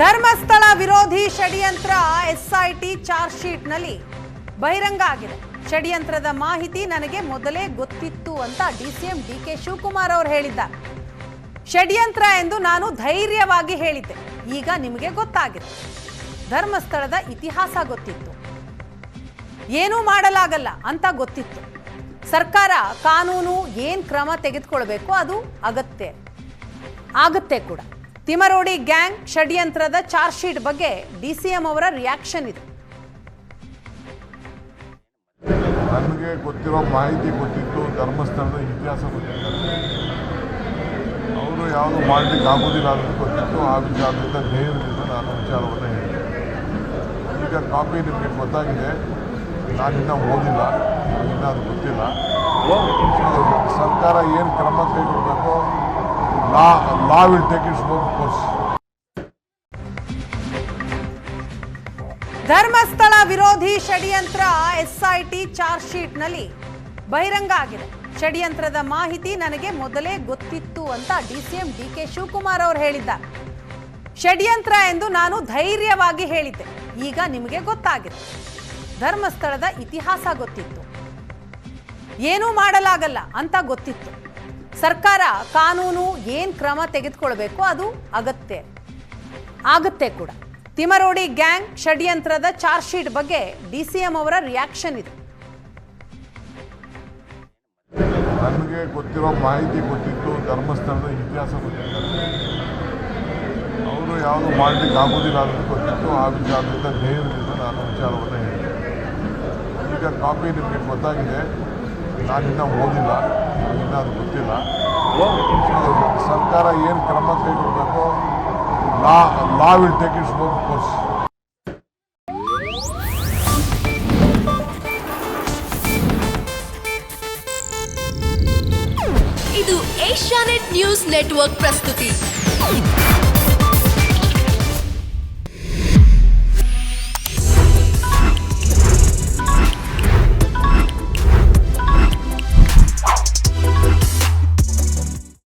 ಧರ್ಮಸ್ಥಳ ವಿರೋಧಿ ಷಡ್ಯಂತ್ರ SIT charge ಶೀಟ್ನಲ್ಲಿ ಬಹಿರಂಗ ಆಗಿದೆ. ಷಡ್ಯಂತ್ರದ ಮಾಹಿತಿ ನನಗೆ ಮೊದಲೇ ಗೊತ್ತಿತ್ತು ಅಂತ ಡಿಸಿಎಂ ಡಿ ಕೆ ಶಿವಕುಮಾರ್ ಅವರು ಹೇಳಿದ್ದಾರೆ. ಷಡ್ಯಂತ್ರ ಎಂದು ನಾನು ಧೈರ್ಯವಾಗಿ ಹೇಳಿದ್ದೆ. ಈಗ ನಿಮಗೆ ಗೊತ್ತಾಗಿದೆ. ಧರ್ಮಸ್ಥಳದ ಇತಿಹಾಸ ಗೊತ್ತಿತ್ತು. ಏನೂ ಮಾಡಲಾಗಲ್ಲ ಅಂತ ಗೊತ್ತಿತ್ತು. ಸರ್ಕಾರ ಕಾನೂನು ಏನು ಕ್ರಮ ತೆಗೆದುಕೊಳ್ಬೇಕು ಅದು ಅಗತ್ಯ, ಆಗುತ್ತೆ ಕೂಡ. ತಿಮರೋಡಿ ಗ್ಯಾಂಗ್ ಷಡ್ಯಂತ್ರದ ಚಾರ್ಜ್ ಶೀಟ್ ಬಗ್ಗೆ ಡಿಸಿಎಂ ಅವರ ರಿಯಾಕ್ಷನ್ ಇದೆ. ನನಗೆ ಗೊತ್ತಿರೋ ಮಾಹಿತಿ ಗೊತ್ತಿತ್ತು ಧರ್ಮಸ್ಥಳದ ಇತಿಹಾಸ ಗೊತ್ತಿತ್ತು. ಅವರು ಯಾವುದು ಮಾಡಲಿಕ್ಕೆ ಆಗೋದಿಲ್ಲ ಅನ್ನೋದು ಗೊತ್ತಿತ್ತು ಆ ವಿಚಾರದಿಂದ ಧೈರ್ಯದಿಂದ ನಾನು ವಿಚಾರವನ್ನು ಹೇಳಿದೆ. ಈಗ ಕಾಪಿ ನಿಮಗೆ ಗೊತ್ತಾಗಿದೆ ನಾನಿನ್ನ ಓದಿಲ್ಲ ನಾನಿನ್ನ ಅದು ಗೊತ್ತಿಲ್ಲ. ಸರ್ಕಾರ ಏನು ಕ್ರಮ ಕೈಗೊಳ್ಳಬೇಕು ಲಾ law will take its own course. Dharmasthala ವಿರೋಧಿ ಷಡ್ಯಂತ್ರ ಎಸ್ಐಟಿ ಚಾರ್ಜ್ ಶೀಟ್ನಲ್ಲಿ ಬಹಿರಂಗ ಆಗಿದೆ. ಷಡ್ಯಂತ್ರದ ಮಾಹಿತಿ ನನಗೆ ಮೊದಲೇ ಗೊತ್ತಿತ್ತು ಅಂತ ಡಿಸಿಎಂ ಡಿ ಕೆ ಶಿವಕುಮಾರ್ ಅವರು ಹೇಳಿದ್ದಾರೆ. ಷಡ್ಯಂತ್ರ ಎಂದು ನಾನು ಧೈರ್ಯವಾಗಿ ಹೇಳಿದ್ದೆ. ಈಗ ನಿಮಗೆ ಗೊತ್ತಾಗಿದೆ. ಧರ್ಮಸ್ಥಳದ ಇತಿಹಾಸ ಗೊತ್ತಿತ್ತು. ಏನೂ ಮಾಡಲಾಗಲ್ಲ ಅಂತ ಗೊತ್ತಿತ್ತು. ಸರ್ಕಾರ ಕಾನೂನು ಏನು ಕ್ರಮ ತೆಗೆದುಕೊಳ್ಬೇಕು ಅದು ಅಗತ್ಯ. ಆಗತ್ತೆ ಕೂಡ. ತಿಮರೋಡಿ ಗ್ಯಾಂಗ್ ಷಡ್ಯಂತ್ರದ ಚಾರ್ಜ್ ಶೀಟ್ ಬಗ್ಗೆ ಡಿಸಿಎಂ ಅವರ ರಿಯಾಕ್ಷನ್ ಇದೆ. ನನಗೆ ಗೊತ್ತಿರೋ ಮಾಹಿತಿ ಗೊತ್ತಿತ್ತು, ಧರ್ಮಸ್ಥಳದ ಇತಿಹಾಸ ಗೊತ್ತಿತ್ತು. ಅವರು ಯಾವುದು ಮಾಡಲಿಕ್ಕೆ ಆಗೋದಿಲ್ಲ ಅನ್ನೋದು ಗೊತ್ತಿತ್ತು, ಆ ವಿಚಾರದಿಂದ ಧೈರ್ಯದಿಂದ ನಾನು ವಿಚಾರವನ್ನು ಹೇಳಿದೆ. ಈಗ ಕಾಪಿ ನಿಮಗೆ ಗೊತ್ತಾಗಿದೆ. ನಾನಿನ್ನ ಓದಿಲ್ಲ ನನಗಿನ್ನ ಅದು ಗೊತ್ತಿಲ್ಲ ಸರ್ಕಾರ ಏನು ಕ್ರಮ ಕೈಗೊಳ್ಳಬೇಕು law law will take its own course ಇದು ಏಷ್ಯಾನೆಟ್ ನ್ಯೂಸ್ ನೆಟ್ವರ್ಕ್ ಪ್ರಸ್ತುತಿ.